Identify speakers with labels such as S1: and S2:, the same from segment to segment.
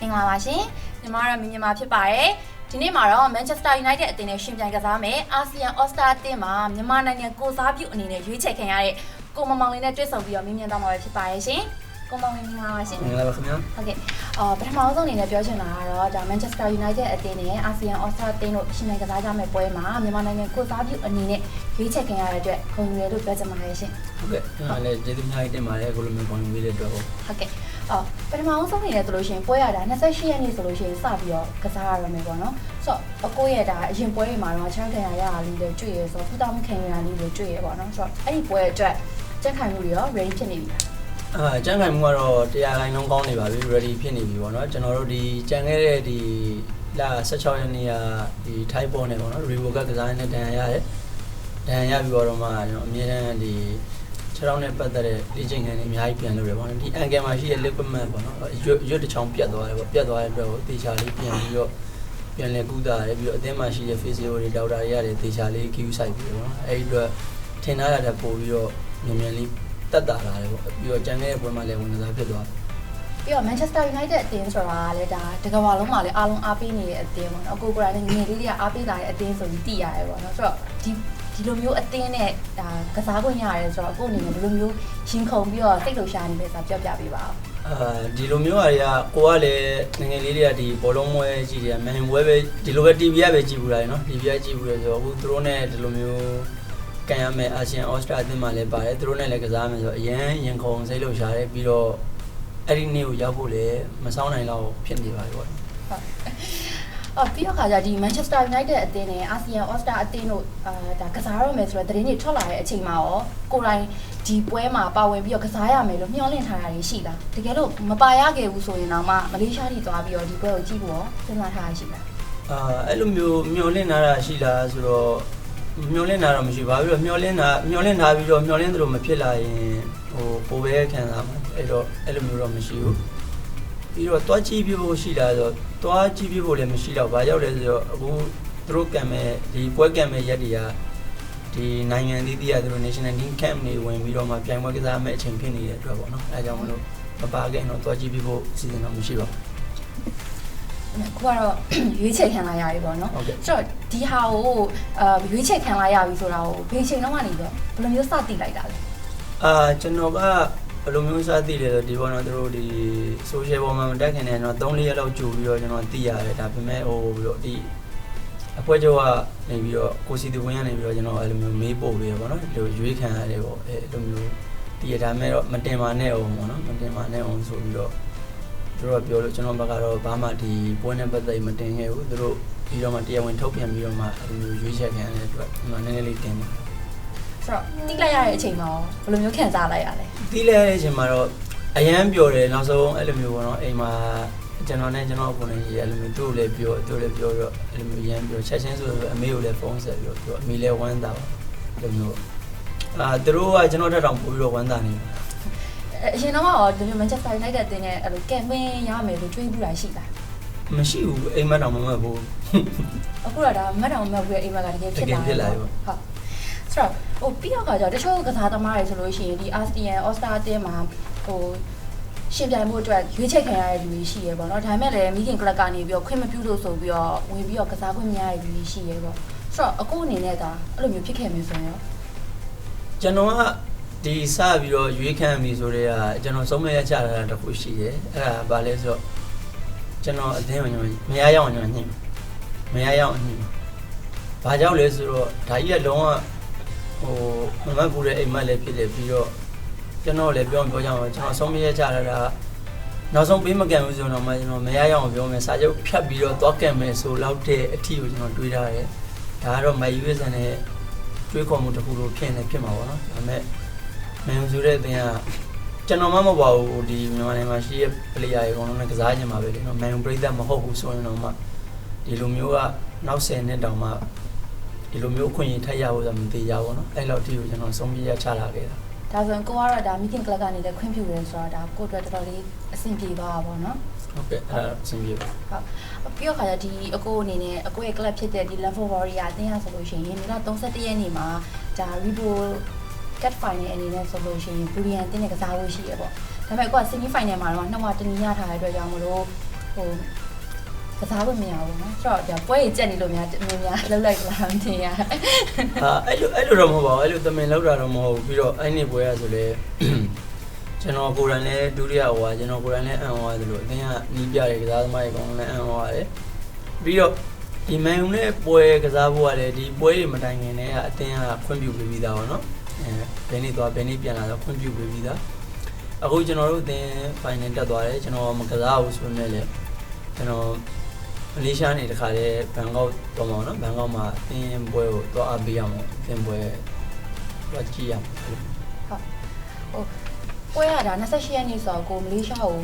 S1: မင်္ဂလာပါရှင်ညီမတို့မြင်မြင်မှာဖြစ်ပါတယ်ဒီနေ့မှာတော့ Manchester United အသင်းနဲ့ရှင်ပြိုင်ကစားမယ်အာဆီယံ All Star အသင်းမှာမြန်မာနိုင်ငံကိုစားပြုအနေနဲ့ရွေးချယ်ခံရတဲ့ကိုမမောင်လေးနဲ့တွေ့ဆုံပြီးတော့မြင်မြင်တော့မှာပဲဖြစ်ပါတယ်ရှင်ကိုမောင်လေးမင်္ဂလာပါရှင်
S2: မင်္ဂလာပါခင်ဗျာ
S1: ဟုတ်ကဲ့အော်ပထမဆုံးအနေနဲ့ပြောချင်တာကတော့ဒါ Manchester United အသင်းနဲ့ ASEAN All-Star အသင်းတို့ရှင်နိုင်ကစားကြမယ့်ပွဲမှာမြန်မာနိုင်ငံကိုစားပြုအနေနဲ့ရွေးချယ်ခံရတဲ့အတွက်ဂုဏ်ယူရလို့ပြောချင်ပါတယ်ရှင်
S2: ဟုတ်ကဲ့ကျွန်တော်လည်းကျေးဇူးများကြီးတင်ပါတယ်အခုလိုမျိုးပေါင်းပေးတဲ့အတွက်ဟုတ်
S1: ဟုတ်ကဲ့ အော်ပထမဆုံးအနေနဲ့ဆိုလို့ရှိရင်ပွဲရတာ28ရက်နေ့ဆိုလို့ရှိရင်စပြီးတော့ကစားရရမယ်ပေါ့နော်ဆိုတော့အကိုရဲ့ဒါအရင်ပွဲတွေမှာတော့ချမ်းခံရရတာလေးတွေတွေ့ရဆိုတော့ဖူတောင်းခံရတာလေးတွေတွေ့ရပေါ့နော်ဆိုတော့အဲ့ဒီပွဲအတွက်ကြက်ခိုင်မှုတွေရော ready ဖြစ်နေပြီလား
S2: အာကျန်းခိုင်မှုကတော့တရားခိုင်လုံးကောင်းနေပါပြီ ready ဖြစ်နေပြီပေါ့နော်ကျွန်တော်တို့ဒီကြံခဲ့တဲ့ဒီလာ16ရက်နေ့ကဒီထိုက်ပေါ်နေပေါ့နော် revo ကကစားနေတဲ့ဒဏ်ရာရတယ်ဒဏ်ရာရပြီးတော့မှကျွန်တော်အမြဲတမ်းဒီ ခြေထောက်နဲ့ပတ်သက်တဲ့လေ့ကျင့်ခန်းတွေအများကြီးပြန်လုပ်ရပေါ့နော်ဒီ ankle မှာရှိတဲ့ ligament ပေါ့နော်ရွတ်ရွတ်တစ်ချောင်းပြတ်သွားတယ်ပေါ့ပြတ်သွားတဲ့အတွက်ကိုတေချာလေးပြန်ပြီးတော့ပြန်လဲကူးတာရတယ်ပြီးတော့အသင်းမှာရှိတဲ့ physio တွေဒေါက်တာတွေရတယ်တေချာလေး queue ဆိုင်ပြီးတော့နော်အဲ့ဒီအတွက်ထင်ထားတာတက်ပို့ပြီးတော့မြန်မြန်လေးတက်တာလာတယ်ပေါ့ပြီးတော့ကြံခဲ့တဲ့ပွဲမှာလည်းဝင်ကစားဖြစ်သွားတယ်
S1: ပြီးတော့ Manchester United အသင်းဆိုတာကလည်းဒါတကမ္ဘာလုံးမှာလည်းအားလုံးအားပေးနေတဲ့အသင်းပေါ့နော်အကိုကိုယ်တိုင်လည်းငယ်လေးတွေကအားပေးလာတဲ့အသင်းဆိုပြီးသိရတယ်ပေါ့နော်ဆိုတော့ဒီ ဒီလိုမျိုးအသင်းနဲ့ဒါကစားခွင့်ရတယ်ဆိုတော့အခုအနေနဲ့ဘယ်လိုမျိုးရှင်ခုန်ပြီးတော့စိတ်လှုပ်ရှားနေလဲဆိုတာပြောပြပေးပါဦး
S2: အာဒီလိုမျိုးအရာကိုကလည်းငယ်ငယ်လေးတွေကဒီဘောလုံးပွဲကြည့်တယ်မန်ယူပွဲပဲဒီလိုပဲ TV ကပဲကြည့်ဘူးလားနော် TV ကကြည့်ဘူးလေဆိုတော့အခုသူတို့နဲ့ဒီလိုမျိုးကန်ရမယ်အာဆီယံအော်စတြာအသင်းမှာလည်းပါတယ်သူတို့နဲ့လည်းကစားမယ်ဆိုတော့အရန်ရင်ခုန်စိတ်လှုပ်ရှားတယ်ပြီးတော့အဲ့ဒီနေ့ကိုရောက်ဖို့လည်းမဆောင်နိုင်တော့ဖြစ်နေပါပြီပေါ့
S1: အော်ပြီးတော့ခါကျဒီ Manchester United အသင်းနဲ့ ASEAN All-Star အသင်းတို့အာဒါကစားရမယ်ဆိုတော့သတင်းတွေထွက်လာတဲ့အချိန်မှာရောကိုယ်တိုင်ဒီပွဲမှာပါဝင်ပြီးတော့ကစားရမယ်လို့မျှော်လင့်ထားတာတွေရှိလားတကယ်လို့မပါရခဲ့ဘူးဆိုရင်တော့မှမလေးရှားထိသွားပြီးတော့ဒီပွဲကိုကြည့်ဖို့ရောစဉ်းစားထားရရှိလား
S2: အာအဲ့လိုမျိုးမျောလင့်လာတာရှိလားဆိုတော့မျောလင့်လာတော့မရှိပါဘူးပြီးတော့မျောလင့်တာမျောလင့်ထားပြီးတော့မျောလင့်သလိုမဖြစ်လာရင်ဟိုပိုပဲခံစားမှာအဲ့တော့အဲ့လိုမျိုးတော့မရှိဘူးပြီးတော့တွားကြည့်ပြဖို့ရှိလားဆိုတော့ တွားကြည့်ပြဖို့လည်းမရှိတော့ဘာကြောင့်လဲဆိုတော့အခုသူတို့ကံမဲ့ဒီပွဲကံမဲ့ရက်တွေကဒီနိုင်ငံသီးသီးကသူတို့ national team camp တွေဝင်ပြီးတော့မှပြိုင်ပွဲကစားမဲ့အချိန်ဖြစ်နေတဲ့အတွက်ပေါ့နော်အဲဒါကြောင့်မလို့မပါခင်တော့တွားကြည့်ပြဖို့အစီအစဉ်တော့မရှိပါဘူး
S1: ခုကတော့ရွေးချယ်ခံလာရပြီပေါ့နော်
S2: ဟုတ်ကဲ့
S1: ဆိုတော့ဒီဟာကိုအာရွေးချယ်ခံလာရပြီဆိုတာကိုဘယ်ချိန်တော့မှနေတော့ဘယ်လိုမျိုးစသိလိုက်တာလဲ
S2: အာကျွန်တော်က ဘယ်လိုမျိုးစားသိလဲဆိုဒီဘောနော်သူတို့ဒီ social ပေါ်မှာမတက်ခင်နဲ့တော့3-4ရက်လောက်ကြိုပြီးတော့ကျွန်တော်သိရတယ်ဒါပေမဲ့ဟိုပြီးတော့ဒီအပွဲကျော်ကနေပြီးတော့ကိုစီတူဝင်ကနေပြီးတော့ကျွန်တော်အဲ့လိုမျိုးမေးပို့ပြီးတော့ဗောနော်ဒီလိုရွေးခံရတယ်ပေါ့အဲ့လိုမျိုးဒီရဒါမဲ့တော့မတင်ပါနဲ့အောင်ဗောနော်မတင်ပါနဲ့အောင်ဆိုပြီးတော့သူတို့ကပြောလို့ကျွန်တော်ဘက်ကတော့ဘာမှဒီပွဲနဲ့ပတ်သက်ပြီးမတင်ခဲ့ဘူးသူတို့ပြီးတော့မှတရားဝင်ထုတ်ပြန်ပြီးတော့မှအဲ့လိုမျိုးရွေးချက်ခံရတဲ့အတွက်ဒီမှာနည်းနည်းလေးတင်ပါ
S1: ဆိုတော့တိလိုက်ရတဲ့အချိန်မှာရောဘယ်လိုမျိုးခံစားလိုက်ရလဲ
S2: တီးလဲတဲ့အချိန်မှာတော့အရန်ပျော်တယ်နောက်ဆုံးအဲ့လိုမျိုးပေါ့နော်အိမ်မှာကျွန်တော်နဲ့ကျွန်တော်အကိုနဲ့ကြီးအဲ့လိုမျိုးသူ့ကိုလည်းပြောသူ့လည်းပြောတော့အဲ့လိုမျိုးရမ်းပြောချက်ချင်းဆိုတော့အမေကိုလည်းဖုန်းဆက်ပြီးတော့ပြောအမေလည်းဝမ်းသာပါအဲ့လိုမျိုးအာသူတို့ကကျွန်တော်တက်တောင်ပို့ပြီးတော့ဝမ်းသာနေတယ်
S1: အရင်တော့ရောဒီလို Manchester United အသင်းနဲ့အဲ့လိုကမ်ပိန်းရမယ်လို့တွေးဘူးတာရှိလား
S2: မရှိဘူးအိမ်မက်တောင်မမတ်ဘူး
S1: အခုတော့ဒါမတ်တောင်မတ်ဘူးရဲ့အိမ်မှာကတကယ်ဖြစ်လာ
S2: တကယ်ဖြစ်လာပြီပေါ့
S1: ဟုတ် ဆိုတော့ဟိုပြီးတော့ခါကျတော့တချို့ကစားသမားတွေဆိုလို့ရှိရင်ဒီ ASEAN All-Star အသင်းမှာဟိုရှင်ပြိုင်မှုအတွက်ရွေးချယ်ခံရတဲ့လူတွေရှိရပေါ့နော်ဒါပေမဲ့လည်းမိခင်ကလပ်ကနေပြီးတော့ခွင့်မပြုလို့ဆိုပြီးတော့ဝင်ပြီးတော့ကစားခွင့်မရတဲ့လူတွေရှိရပေါ့ဆိုတော့အခုအနေနဲ့ဒါအဲ့လိုမျိုးဖြစ်ခဲ့မယ်ဆိုရင်ရော
S2: ကျွန်တော်ကဒီစပြီးတော့ရွေးခံပြီဆိုတော့ကျွန်တော်ဆုံးမရချတာတစ်ခုရှိတယ်အဲ့ဒါဘာလဲဆိုတော့ကျွန်တော်အသင်းဝင်ကျွန်တော်မရရအောင်ကျွန်တော်ညှိမရရအောင်ညှိဘာကြောင့်လဲဆိုတော့ဒါကြီးကလုံးဝ ဟိုမမတ်ဘူးတဲ့အိမ်မက်လည်းဖြစ်တယ်ပြီးတော့ကျွန်တော်လည်းပြောပြောကြအောင်ကျွန်တော်ဆုံးမရချတာကနောက်ဆုံးပေးမကန်ဘူးဆိုတော့မှကျွန်တော်မရရအောင်ပြောမယ်စာချုပ်ဖြတ်ပြီးတော့သွားကန်မယ်ဆိုလောက်တဲ့အထီကိုကျွန်တော်တွေးထားတယ်ဒါကတော့မယူရစံနဲ့တွေးခေါ်မှုတစ်ခုလိုဖြစ်နေဖြစ်မှာပေါ့နော်ဒါပေမဲ့မန်ယူဆိုတဲ့အသင်းကကျွန်တော်မှမဟုတ်ပါဘူးဒီမြန်မာနိုင်ငံမှာရှိတဲ့ player တွေအကုန်လုံးနဲ့ကစားကြမှာပဲလေနော်မန်ယူပြည်သက်မဟုတ်ဘူးဆိုရင်တော့မှဒီလိုမျိုးကနောက်10နှစ်တောင်မှ ဒီလိုမျိုးအခွင့်အရေးထပ်ရဖို့ဆိုမသေးကြဘူးနော်အဲ့လောက်ထိကိုကျွန်တော်ဆုံးဖြတ်ရချလာခဲ့တာ
S1: ဒါဆိုရင်ကိုကတော့ဒါမိခင်ကလပ်ကနေလည်းခွင့်ပြုတယ်ဆိုတော့ဒါကိုယ့်အတွက်တော်တော်လေးအဆင်ပြေသွားတာပေါ့နော်
S2: ဟုတ်ကဲ့အဲ့ဒါအဆင်ပြေပါ
S1: ဟုတ်ပြီးတော့ခါကျဒီအကိုအနေနဲ့အကိုရဲ့ club ဖြစ်တဲ့ဒီ Level Warrior အတင်းရဆိုလို့ရှိရင်ဒီလ31ရက်နေ့မှာဒါ Rebo Cut Final အနေနဲ့ဆိုလို့ရှိရင် Brilliant တင်းနဲ့ကစားလို့ရှိရပေါ့ဒါပေမဲ့အကိုက semi final မှာတော့နှုတ်ဝတနည်းရထားတဲ့အတွက်ကြောင့်မလို့ဟဟို ကစားလို့မရဘူးနော်ဆိုတော့ဒါပွဲကြီးကြက်နေလို့များအမြင်များလှုပ်လိုက်လားမသိရ
S2: အာအဲ့လိုအဲ့လိုတော့မဟုတ်ပါဘူးအဲ့လိုတမင်လောက်တာတော့မဟုတ်ဘူးပြီးတော့အဲ့နေပွဲရဆိုလေကျွန်တော်ကိုယ်တိုင်လည်းဒုတိယဟိုကကျွန်တော်ကိုယ်တိုင်လည်းအံ့ဩရတယ်လို့အတင်းကနီးပြတယ်ကစားသမားတွေအကုန်လုံးလည်းအံ့ဩရတယ်ပြီးတော့ဒီမန်ယူနဲ့ပွဲကစားဖို့ရတယ်ဒီပွဲတွေမတိုင်ခင်တည်းကအတင်းကခွင့်ပြုပေးပြီးသားပါနော်အဲဘယ်နေ့သွားဘယ်နေ့ပြန်လာတော့ခွင့်ပြုပေးပြီးသားအခုကျွန်တော်တို့အတင်း final တက်သွားတယ်ကျွန်တော်မကစားဘူးဆိုပေမဲ့လည်းကျွန်တော် မလေးရှားနေတခါတည်းဘန်ကောက်တော့မှာနော်ဘန်ကောက်မှာအတင်းပွဲကိုသွားအားပေးရမှာအတင်းပွဲတော့ကြည့်ရမှာအဲ့လို
S1: ပွဲရတာ28ရက်နေ့ဆိုတော့ကိုမလေးရှားကို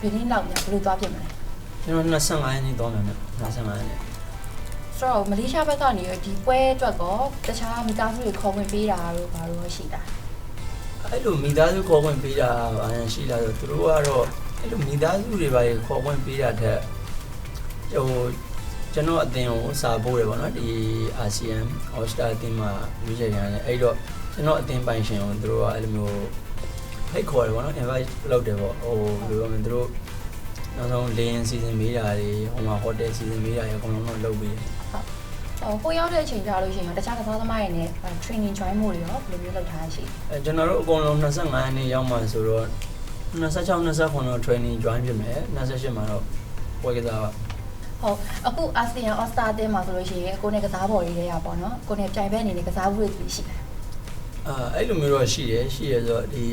S1: ဘယ်နည်းလောက်ညဘယ်လိုသွားပြင်မလဲ
S2: ကျွန်တော်25ရက်နေ့သွားမယ်နော်25ရက်နေ့
S1: ဆိုတော့မလေးရှားဘက်ကနေဒီပွဲအတွက်ကောတခြားမိသားစုတွေခေါ်ဝင်ပေးတာတို့ဘာလို့ရှိတာ
S2: အဲ့လိုမိသားစုခေါ်ခွင့်ပေးတာဘာလဲရှိလာတော့သူတို့ကတော့အဲ့လိုမိသားစုတွေဘာတွေခေါ်ခွင့်ပေးတာတဲ့ ဟိုကျွန်တော်အသင်ကိုစာပို့တယ်ပေါ့နော်ဒီ ASEAN All Star အသင်းမှာရွေးချယ်ရတယ်အဲ့တော့ကျွန်တော်အသင်ပိုင်ရှင်ကိုသူတို့ကအဲ့လိုမျိုးဖိတ်ခေါ်တယ်ပေါ့နော် invite လုပ်တယ်ပေါ့ဟိုဘယ်လိုပြောမလဲသူတို့နောက်ဆုံးလေရင်စီစဉ်ပေးတာတွေဟိုမှာ hotel စီစဉ်ပေးတာတွေအကုန်လုံးတော့လုပ်ပေးတယ်
S1: ဟိုကိုရောက်တဲ့အချိန်ကြာလို့ရှိရင်တခြားကစားသမားတွေနဲ့ training join မှုတွေရောဘယ်လိုမျိုးလုပ်ထားရှိ
S2: အဲကျွန်တော်တို့အကုန်လုံး25ရက်နေ့ရောက်မှဆိုတော့26 29တော့ training join ဖြစ်မယ်28မှာတော့ပွဲကစားပါ
S1: ဟုတ်အခု ASEAN All Star အသင်းမှာဆိုလို့ရှိရင်ကိုနဲ့ကစားပေါ်တွေရပါတော့ကိုနဲ့ပြိုင်ဘက်အနေနဲ့ကစားမှုတွေရှိတယ်
S2: အာအဲ့လိုမျိုးတော့ရှိတယ်ရှိရဆိုတော့ဒီ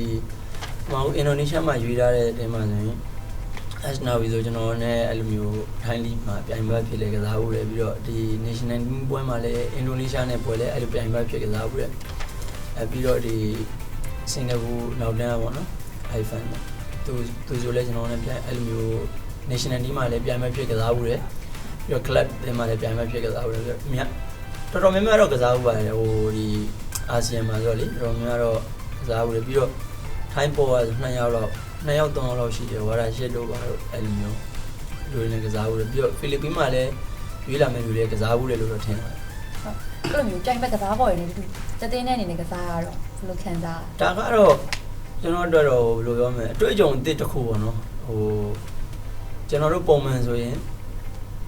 S2: ဟိုအင်ဒိုနီးရှားမှာရွေးထားတဲ့အတင်းမှာဆိုရင်အက်စနာဝီဆိုကျွန်တော်နဲ့အဲ့လိုမျိုးထိုင်းလီမှာပြိုင်ပွဲဖြစ်လေကစားဖို့လေပြီးတော့ဒီ national team ပွဲမှာလည်းအင်ဒိုနီးရှားနဲ့ပွဲလဲအဲ့လိုပြိုင်ပွဲဖြစ်ကစားဖို့လေအဲပြီးတော့ဒီစင်ကာပူနောက်တန်းပေါ့နော်အိုင်ဖန်သူသူဆိုလဲကျွန်တော်နဲ့ပြိုင်အဲ့လိုမျိုး national team မှာလည်းပြိုင်ပွဲဖြစ်ကစားဖို့လေပြီးတော့ club တွေမှာလည်းပြိုင်ပွဲဖြစ်ကစားဖို့လေပြီးတော့မြတ်တော်တော်များများတော့ကစားဖို့ပါတယ်ဟိုဒီအာဆီယံမှာဆိုတော့လေတော်တော်များများတော့ကစားဖို့လေပြီးတော့ထိုင်းပေါ်က2ယောက်တော့2ယောက်3ယောက်လောက်ရှိတယ်ဝါရာရှစ်တို့ပါတော့အဲ့လိုမျိုးလူတွေနဲ့ကစားဖို့လေပြီးတော့ဖိလစ်ပင်းမှာလည်းရွေးလာမယ့်လူတွေကစားဖို့လေလို့တော့ထင်ပါတယ်
S1: ဟုတ်အဲ့လိုမျိုးပြိုင်ဘက်ကစားပေါ်တွေနဲ့တူတသိန်းနဲ့အနေနဲ့ကစားရတော့ဘယ်လိုခံစား
S2: ဒါကတော့ကျွန်တော်တို့တော့ဘယ်လိုပြောမလဲအတွေ့အကြုံအသစ်တစ်ခုပေါ့နော်ဟို ကျွန်တော်တို့ပုံမှန်ဆိုရင်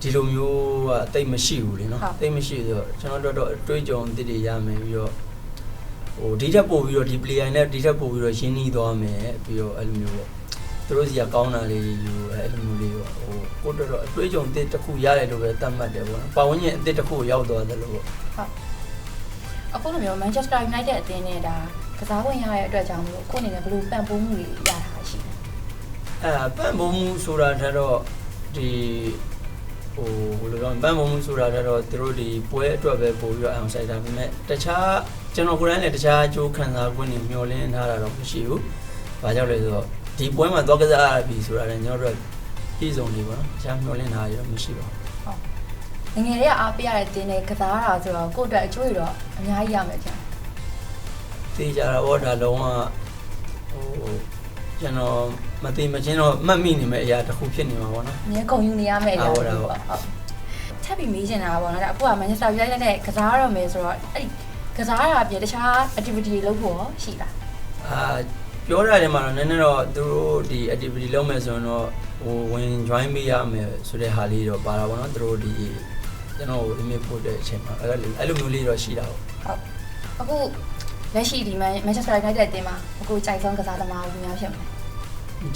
S2: ဒီလိုမျိုးကတိတ်မရှိဘူးလေနော်တိတ်မရှိဆိုတော့ကျွန်တော်တို့တော့အတွေ့အကြုံအသစ်တွေရမယ်ပြီးတော့ဟိုဒီထက်ပို့ပြီးတော့ဒီ player နဲ့ဒီထက်ပို့ပြီးတော့ရင်းနှီးသွားမယ်ပြီးတော့အဲ့လိုမျိုးပေါ့သူတို့စီကကောင်းတာလေးယူအဲ့လိုမျိုးလေးပေါ့ဟိုကိုတို့တော့အတွေ့အကြုံအသစ်တစ်ခုရတယ်လို့ပဲသတ်မှတ်တယ်ပေါ့နော်ပတ်ဝန်းကျင်အသစ်တစ်ခုရောက်သွားတယ်လို့ပေါ့
S1: အခုလိုမျိုး Manchester United အသင်းနဲ့ဒါကစားဝင်ရတဲ့အတွက်ကြောင့်မလို့ကိုယ့်အနေနဲ့ဘယ်လိုပံ့ပိုးမှုတွေရတာရှိလဲ
S2: အဲပန့်ပုံမှုဆိုတာထက်တော့ဒီဟိုဘယ်လိုပြောမလဲပန့်ပုံမှုဆိုတာထက်တော့သူတို့ဒီပွဲအတွက်ပဲပို့ပြီးတော့အောင်ဆိုင်တာပေမဲ့တခြားကျွန်တော်ကိုယ်တိုင်လည်းတခြားအကျိုးခံစား권နေမျှော်လင့်ထားတာတော့မရှိဘူး။ဘာကြောင့်လဲဆိုတော့ဒီပွဲမှာသွားကစားရပြီဆိုတာလည်းကျွန်တော်တို့ပြည်စုံနေပါတော့။တခြားမျှော်လင့်ထားရတော့မရှိပါဘူး
S1: ငငယ်လေးကအားပေးရတဲ့တင်းနဲ့ကစားတာဆိုတော့ကိုယ့်အတွက်အကျိုးတွေတော့အများကြီးရမယ်ကြာ။
S2: သိကြတာဗောဒါလုံးဝဟို ကျွန်တော်မသိမချင်းတော့မှတ်မိနေမယ့်အရာတစ်ခုဖြစ်နေမှာပေါ့နော်
S1: အများကုန်ယူနေရမယ်ကြာ
S2: ဟုတ်ပါဘူး
S1: ဟုတ်ထပ်ပြီးမေးချင်တာပေါ့နော်ဒါအခုက Manchester United နဲ့ကစားရမယ်ဆိုတော့အဲ့ဒီကစားရအပြင်တခြား activity တွေလုပ်ဖို့ရောရှိလား
S2: အာပြောရတယ်မှာတော့နည်းနည်းတော့သူတို့ဒီ activity လုပ်မယ်ဆိုရင်တော့ဟိုဝင် join ပေးရမယ်ဆိုတဲ့ဟာလေးတော့ပါတာပေါ့နော်သူတို့ဒီကျွန်တော် email ပို့တဲ့အချိန်မှာအဲ့လိုအဲ့လိုမျိုးလေးတော့ရှိတာပေါ့
S1: ဟုတ်အခုလက်ရှိဒီ Manchester United အသင်းမှာအခုကြိုက်ဆုံးကစားသမားကိုများဖြစ်မယ်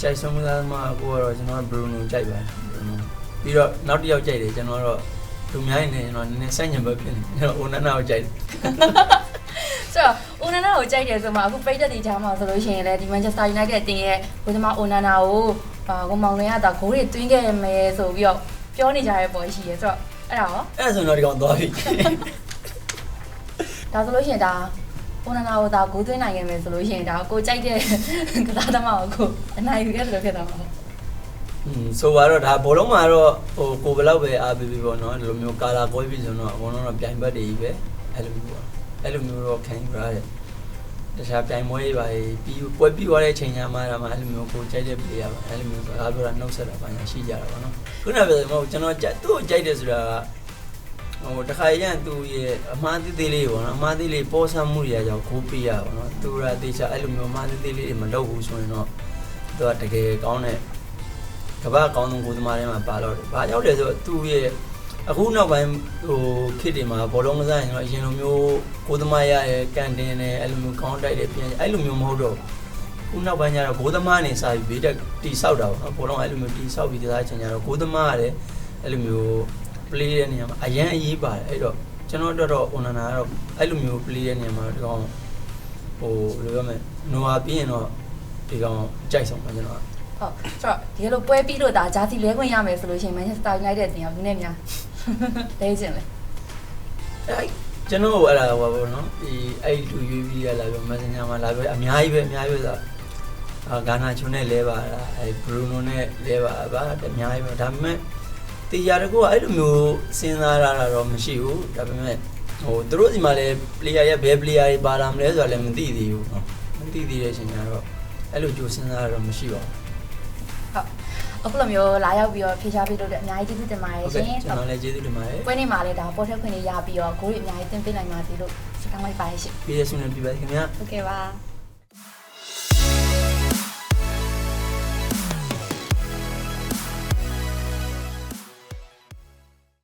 S2: ကြိုက်ဆုံးကစားသမားကိုကတော့ကျွန်တော် Bruno ကြိုက်ပါတယ် Bruno ပြီးတော့နောက်တစ်ယောက်ကြိုက်တယ်ကျွန်တော်တော့လူများနေကျွန်တော်နည်းနည်းစိုက်ညံပဲဖြစ်နေကျွန်တော် Onana ကိုကြိုက်တယ်
S1: ဆိုတော့ Onana ကိုကြိုက်တယ်ဆိုမှအခုပရိသတ်တွေကြားမှာဆိုလို့ရှိရင်လည်းဒီ Manchester United အသင်းရဲ့ဘုရားမ Onana ကိုအာကိုမောင်လင်းကတော့ဂိုးတွေသွင်းခဲ့မယ်ဆိုပြီးတော့ပြောနေကြတဲ့ပုံရှိရဲဆိုတော့အဲ့ဒါရော
S2: အဲ့ဒါဆိုတော့ဒီကောင်သွားပြီ
S1: ဒါဆိုလို့ရှိရင်ဒါ Onana ကိုဒါဂိုးသွင်းနိုင်ခဲ့မယ်ဆိုလို့ရှိရင်ဒါကိုကြိုက်တဲ့ကစားသမားကိုကိုအနိုင်ယူခဲ့တယ်လို့ဖြစ်သွားမှာပေါ့
S2: อืมဆိုပါတော့ဒါဘောလုံးမှာတော့ဟိုကိုဘယ်လောက်ပဲအားပေးပြီးပေါ့နော်ဒီလိုမျိုးကာလာကွဲပြီးဆိုတော့အကုန်လုံးတော့ပြိုင်ဘက်တွေကြီးပဲအဲ့လိုမျိုးပေါ့အဲ့လိုမျိုးတော့ခံယူရတယ်တခြားပြိုင်ပွဲတွေပါပြီးပွဲပြီးသွားတဲ့အချိန်ညမှာဒါမှအဲ့လိုမျိုးကိုကြိုက်တဲ့ player ပါအဲ့လိုမျိုးဆိုအားပြောတာနှုတ်ဆက်တာပါညာရှိကြတာပေါ့နော်ခုနကပြောတယ်မဟုတ်ကျွန်တော်ကြိုက်သူ့ကိုကြိုက်တယ်ဆိုတာက ဟိုတခါရန်သူ့ရဲ့အမှားသေးသေးလေးပေါ့နော်အမှားသေးလေးပေါ်ဆမှုတွေအကြောင်းကိုပေးရပါတော့သူကတေချာအဲ့လိုမျိုးအမှားသေးသေးလေးတွေမလုပ်ဘူးဆိုရင်တော့သူကတကယ်ကောင်းတဲ့ကမ္ဘာအကောင်းဆုံးကိုယ်သမားတွေမှာပါတော့တယ်။ဘာကြောင့်လဲဆိုတော့သူ့ရဲ့အခုနောက်ပိုင်းဟိုခေတ်တွေမှာဘောလုံးကစားရင်တော့အရင်လိုမျိုးကိုယ်သမားရရဲ့ကန်တင်နဲ့အဲ့လိုမျိုးကောင်းတိုက်တယ်ပြန်အဲ့လိုမျိုးမဟုတ်တော့ဘူး။ခုနောက်ပိုင်းကျတော့ကိုယ်သမားနေစာပြီးဘေးတက်တီဆောက်တာပေါ့နော်ဘောလုံးအဲ့လိုမျိုးတီဆောက်ပြီးကစားချင်ကြတော့ကိုယ်သမားရတယ်အဲ့လိုမျိုး play တဲ့နေရာမှာအရန်အရေးပါတယ်အဲ့တော့ကျွန်တော်တို့တော့ online ကတော့အဲ့လိုမျိုး play တဲ့နေရာမှာဒီကောင်ဟိုဘယ်လိုပြောမလဲနိုဟာပြီးရင်တော့ဒီကောင်ကြိုက်ဆုံးပါကျွန်တော်က
S1: ဟုတ်ဆိုတော့ဒီလိုပွဲပြီးလို့ဒါဂျာစီလဲခွင့်ရမယ်ဆိုလို့ရှိရင် Manchester United တင်အောင်နည်းနည်းများလဲခြင်းလေ
S2: အဲ့ကျွန်တော်အဲ့ဒါဟိုပါဘောနော်ဒီအဲ့လူရွေးပြီးရလာပြီး Messenger မှာလာပြီးအများကြီးပဲအများကြီးပဲဆိုအာဂါနာချုံနဲ့လဲပါတာအဲ့ဘရူနိုနဲ့လဲပါပါအများကြီးပဲဒါပေမဲ့ တရားတကူကအဲ့လိုမျိုးစဉ်းစားရတာတော့မရှိဘူးဒါပေမဲ့ဟိုသူတို့ဒီမှာလဲ player ရဲ့ဘယ် player တွေပါလာမလဲဆိုတာလည်းမသိသေးဘူးနော်မသိသေးတဲ့အချိန်ကျတော့အဲ့လိုကြိုစဉ်းစားရတော့မရှိပါဘူး
S1: ဟုတ်အခုလိုမျိုးလာရောက်ပြီးတော့ဖြေချပေးလို့လည်းအများကြီးကျေးဇူးတင်ပါတယ်
S2: ဟုတ်
S1: ရှ
S2: ကဲ့
S1: င်
S2: ကျွန်တော်လည်းကျေးဇူးတင်ပါတယ်
S1: ပွဲနေ့မှာလည်းဒါပေါ်ထက်ခွင့်တွေရပြီးတော့ဂိုးတွေအများကြီးတင်ပေးနိုင်ပါသေးလို့စကောင်းလိုက်ပါရဲ့ရှင်
S2: ပြည့်စုံနေပြီပါခင်ဗျာ
S1: ဟုတ်ကဲ့ပါ